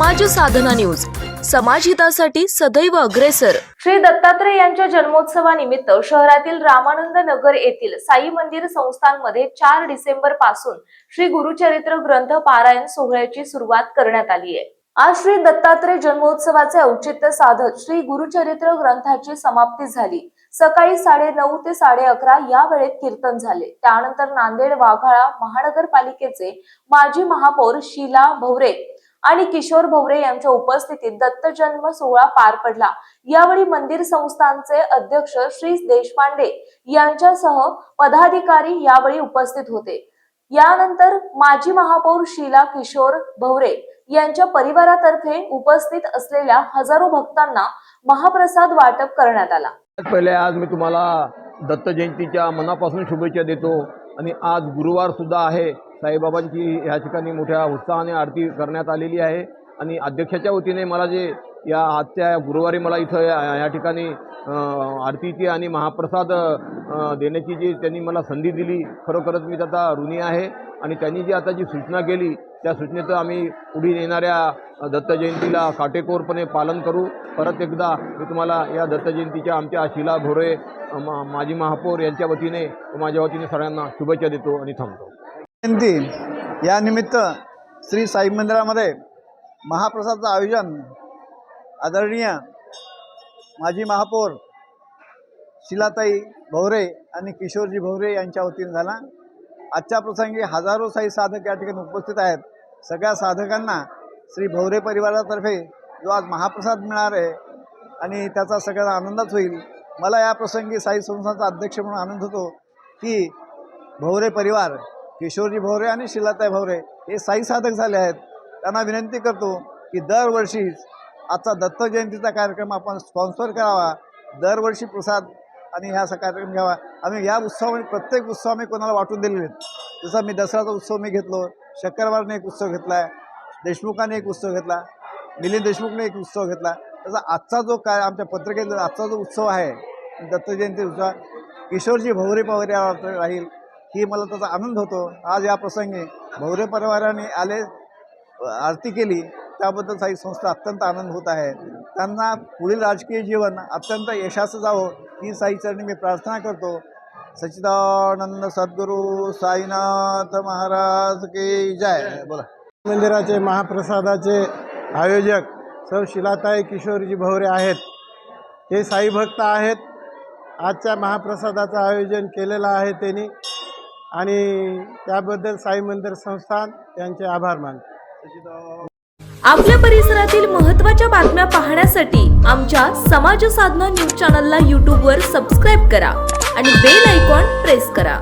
समाज साधना न्यूज. समाजहितासाठी सदैव अग्रेसर. श्री दत्तात्रय यांच्या जन्मोत्सवानिमित्त शहरातील रामानंद नगर येथील साई मंदिर संस्थांमध्ये चार डिसेंबरपासून श्री गुरुचरित्र ग्रंथ पारायण सोहळ्याची सुरुवात करण्यात आली आहे. आज श्री दत्तात्रय जन्मोत्सवाचे औचित्य साधत श्री गुरुचरित्र ग्रंथाची समाप्ती झाली. सकाळी साडे नऊ ते साडे अकरा या वेळेत कीर्तन झाले. त्यानंतर नांदेड वाघाळा महानगरपालिकेचे माजी महापौर शीला भवरे आणि किशोर भवरे यांच्या उपस्थितीत दत्त जन्म सोहळा पार पडला. यावेळी मंदिर संस्थांचे अध्यक्ष श्री देशपांडे यांच्यासह पदाधिकारी यावेळी उपस्थित होते. यानंतर माजी महापौर शीला किशोर भवरे यांच्या परिवारातर्फे उपस्थित असलेल्या हजारो भक्तांना महाप्रसाद वाटप करण्यात आला. पहिले आज मी तुम्हाला दत्त जयंतीच्या मनापासून शुभेच्छा देतो आणि आज गुरुवार सुद्धा आहे. साईबाबांची ह्या ठिकाणी मोठ्या उत्साहाने आरती करण्यात आलेली आहे. आणि अध्यक्षाच्या वतीने मला जे या आजच्या गुरुवारी मला इथं या ठिकाणी आरतीची आणि महाप्रसाद देण्याची जी त्यांनी मला संधी दिली खरोखरच मी त्याचा ऋणी आहे. आणि त्यांनी जी आता जी सूचना केली त्या सूचनेचं आम्ही पुढील येणाऱ्या दत्तजयंतीला काटेकोरपणे पालन करू. परत एकदा मी तुम्हाला या दत्तजयंतीच्या आमच्या शिला भोरे मा माजी महापौर यांच्या वतीने माझ्या वतीने सगळ्यांना शुभेच्छा देतो आणि थांबतो. जयंती. या निमित्त श्री साई मंदिरामध्ये महाप्रसादचं आयोजन आदरणीय माजी महापौर शिलाताई भवरे आणि किशोरजी भवरे यांच्या वतीने झाला. आजच्या प्रसंगी हजारो साई साधक या ठिकाणी उपस्थित आहेत. सगळ्या साधकांना श्री भवरे परिवारातर्फे जो आज महाप्रसाद मिळणार आहे आणि त्याचा सगळ्यांना आनंदच होईल. मला या प्रसंगी साई संस्थांचा अध्यक्ष म्हणून आनंद होतो की भवरे परिवार किशोरजी भवरे आणि शिलाताई भवरे हे साई साधक झाले आहेत. त्यांना विनंती करतो की दरवर्षीच आजचा दत्त जयंतीचा कार्यक्रम आपण स्पॉन्सर करावा. दरवर्षी प्रसाद आणि ह्या असा कार्यक्रम घ्यावा. आम्ही या उत्सवामध्ये प्रत्येक उत्सव आम्ही कोणाला वाटून दिलेले आहेत? जसं मी दसऱ्याचा उत्सव मी घेतलो शक्करवारने एक उत्सव घेतला आहे देशमुखाने एक उत्सव घेतला मिलिंद देशमुखने एक उत्सव घेतला. तसा आजचा जो काय आमच्या पत्रिकेत आजचा जो उत्सव आहे दत्त जयंती उत्सव किशोरजी भवरे पवरे राहील. ही मला त्याचा आनंद होतो. आज या प्रसंगी भवरे परिवाराने आले आरती केली. त्याबद्दल साई संस्था अत्यंत आनंद होत आहे. त्यांना पुढील राजकीय जीवन अत्यंत यशाचं जावं ही साई चरणी मी प्रार्थना करतो. सच्चिदानंद सद्गुरू साईनाथ महाराज की जय. बोला. मंदिराचे महाप्रसादाचे आयोजक सौ शिलाताई किशोरजी भवरे आहेत. हे साई भक्त आहेत. आजच्या महाप्रसादाचं आयोजन केलेलं आहे त्यांनी. आणि त्याबद्दल साई मंदिर संस्थान यांचे आभार मानतो. आपल्या परिसरातील महत्त्वाच्या बातम्या पाहण्यासाठी आमच्या समाज साधना न्यूज चॅनलला यूट्यूबवर सबस्क्राईब करा आणि बेल आयकॉन प्रेस करा.